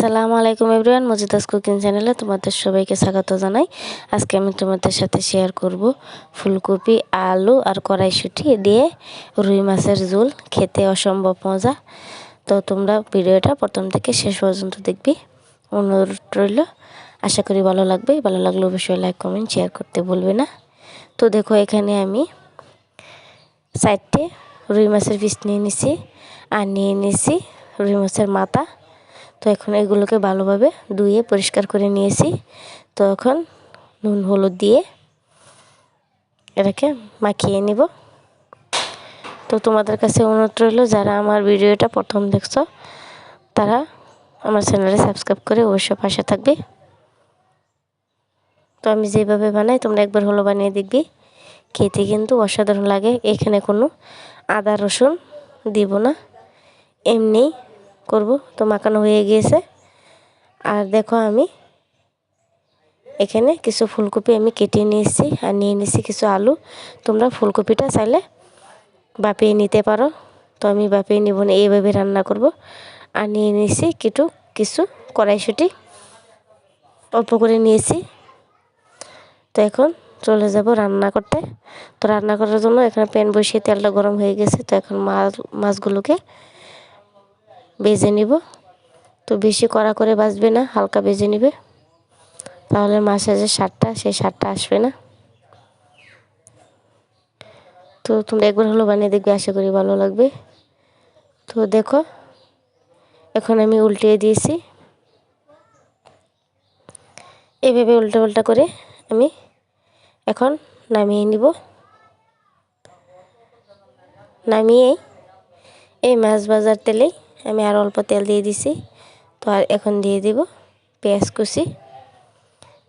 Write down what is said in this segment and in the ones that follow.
আসসালামু আলাইকুম everyone, মজিদাস cooking চ্যানেলে তোমাদের সবাইকে স্বাগত জানাই। আজকে আমি তোমাদের সাথে শেয়ার করব ফুলকপি, আলু আর কড়াইশুঁটি দিয়ে রুই মাছের ঝোল। খেতে অসম্ভব মজা। তো তোমরা ভিডিওটা প্রথম থেকে শেষ পর্যন্ত দেখবি। অনুরোধ রইল, আশা করি ভালো লাগবে। ভালো লাগলে অবশ্যই লাইক, কমেন্ট, শেয়ার করতে বলবে না। তো দেখো এখানে আমি সাইডটে রুই মাছের পিস নিয়ে নিছি। আর নিয়ে নিছি রুই মাছের মাথা। তো এখন এগুলোকে ভালোভাবে ধুয়ে পরিষ্কার করে নিয়েছি। তো এখন নুন, হলুদ দিয়ে এটাকে মাখিয়ে নিব। তো তোমাদের কাছে অনুরোধ রইল, যারা আমার ভিডিওটা প্রথম দেখছ, তারা আমার চ্যানেলে সাবস্ক্রাইব করে অবশ্যই পাশে থাকবে। তো আমি যেভাবে বানাই, তোমরা একবার হলো বানিয়ে দেখবি। খেতে কিন্তু অসাধারণ লাগে। এখানে কোনো আদা, রসুন দিব না। এমনি করব। তো মাখানো হয়ে গিয়েছে। আর দেখো আমি এখানে কিছু ফুলকপি আমি কেটে নিয়েছি আর নিয়ে নিয়েছি কিছু আলু। তোমরা ফুলকপিটা চাইলে বাপিয়ে নিতে পারো। তো আমি বাপিয়ে নিব না, এইভাবে রান্না করব। আর নিয়ে নিয়েছি কিছু কিছু কড়াইশুটি। অল্প করে নিয়েছি। তো এখন চলে যাব রান্না করতে। তো রান্না করার জন্য এখানে প্যান বসিয়ে তেলটা গরম হয়ে গেছে। তো এখন মাছ, মাছগুলোকে বেজে নিব। তো বেশি কড়া করে বাজবে না, হালকা বেজে নিবে। তাহলে মাছের যে স্বাদটা সেই স্বাদটা আসবে না। তো তোমরা একবার হলো বানিয়ে দেখবে, আশা করি ভালো লাগবে। তো দেখো, এখন আমি উল্টিয়ে দিয়েছি। এভাবে উল্টা উল্টা করে আমি এখন নামিয়ে নিব। নামিয়েই এই মাছ ভাজার তেলেই আমি আর অল্প তেল দিয়ে দিছি। তো আর এখন দিয়ে দিব পেঁয়াজ কুচি।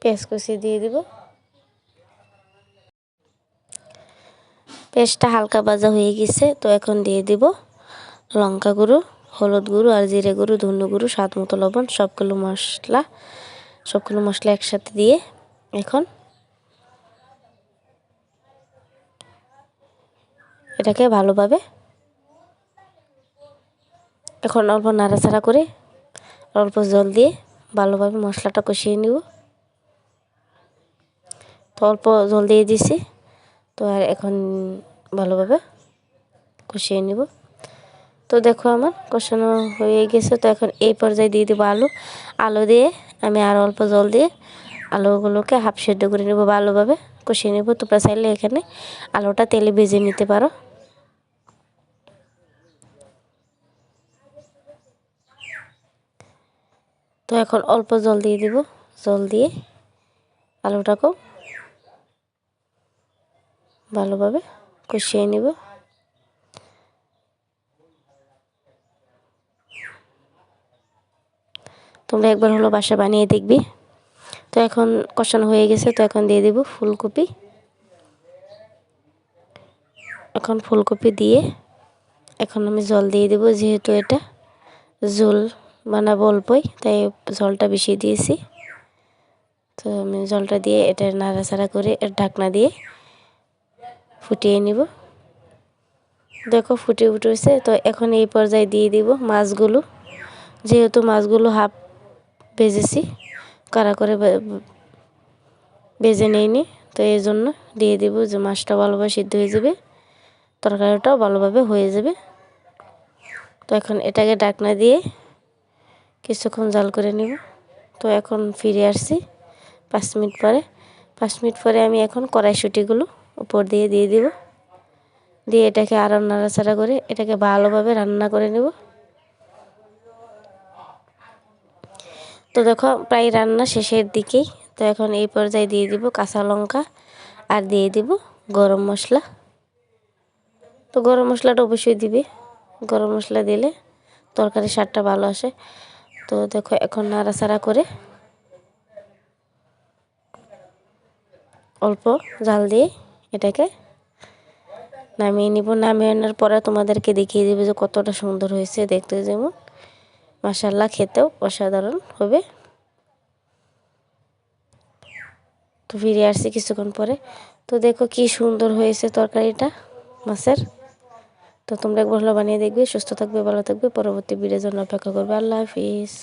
পেঁয়াজ কুচি দিয়ে দিব। পেঁয়াজটা হালকা ভাজা হয়ে গেছে, তো এখন দিয়ে দিব লঙ্কা গুঁড়ো, হলুদ গুঁড়ো আর জিরে গুঁড়ো ধন্য গুঁড়ো, স্বাদ মতো লবণ, সবগুলো মশলা সবগুলো মশলা একসাথে দিয়ে এখন এটাকে ভালোভাবে এখন অল্প নাড়াচাড়া করে অল্প জল দিয়ে ভালোভাবে মশলাটা কষিয়ে নিব। তো অল্প জল দিয়ে দিছি, তো আর এখন ভালোভাবে কষিয়ে নিব। তো দেখো আমার কষানো হয়ে গেছে, তো এখন এই পর্যায়ে দিয়ে দেবো আলু। আলু দিয়ে আমি আর অল্প জল দিয়ে আলুগুলোকে হাফ সেদ্ধ করে নেব ভালোভাবে কষিয়ে নেব। তোমরা চাইলে এখানে আলুটা তেলে ভেজে নিতে পারো। তো এখন অল্প জল দিয়ে দিব। জল দিয়ে আলুটাকেও ভালোভাবে কষিয়ে নিব। তোমরা একবার হলো বাসা বানিয়ে দেখবি। তো এখন কষানো হয়ে গেছে, তো এখন দিয়ে দেব ফুলকপি। এখন ফুলকপি দিয়ে এখন আমি জল দিয়ে দেব, যেহেতু এটা জল বানাবো অল্পই, তাই জলটা বেশি দিয়েছি। তো আমি জলটা দিয়ে এটা নাড়াচাড়া করে এর ঢাকনা দিয়ে ফুটিয়ে নিব। দেখো ফুটে উঠেছে, তো এখন এই পর্যায়ে দিয়ে দিব মাছগুলো। যেহেতু মাছগুলো হাফ ভেজেছি, কারা করে ভেজে নেইনি, তো এই জন্য দিয়ে দিব যে মাছটা ভালোভাবে সিদ্ধ হয়ে যাবে, তরকারিটাও ভালোভাবে হয়ে যাবে। তো এখন এটাকে ডাকনা দিয়ে কিছুক্ষণ জাল করে নিব। তো এখন ফিরে আসছি পাঁচ মিনিট পরে। পাঁচ মিনিট পরে আমি এখন কড়াইশুটিগুলো উপর দিয়ে দিয়ে দিব। দিয়ে এটাকে আরও নাড়াচাড়া করে এটাকে ভালোভাবে রান্না করে নেব। তো দেখো, প্রায় রান্না শেষের দিকেই। তো এখন এই পর্যায়ে দিয়ে দিব কাঁচা লঙ্কা আর দিয়ে দিব গরম মশলা। তো গরম মশলাটা অবশ্যই দিবে। গরম মশলা দিলে তরকারি স্বাদটা ভালো আসে। তো দেখো এখন নাড়াচাড়া করে অল্প জাল দিয়ে এটাকে নামিয়ে নিব। নামিয়ে আনার পরে তোমাদেরকে দেখিয়ে দেবে যে কতটা সুন্দর হয়েছে। দেখতে যেমন মাসাল্লা খেতেও অসাধারণ হবে। তো ফিরে আসছি কিছুক্ষণ পরে। তো দেখো কি সুন্দর হয়েছে তরকারিটা, মাছের। তো তোমরা একবার হলো বানিয়ে দেখবে, সুস্থ থাকবে, ভালো থাকবে। পরবর্তী ভিডিওর জন্য অপেক্ষা করবে। আল্লাহ হাফিজ।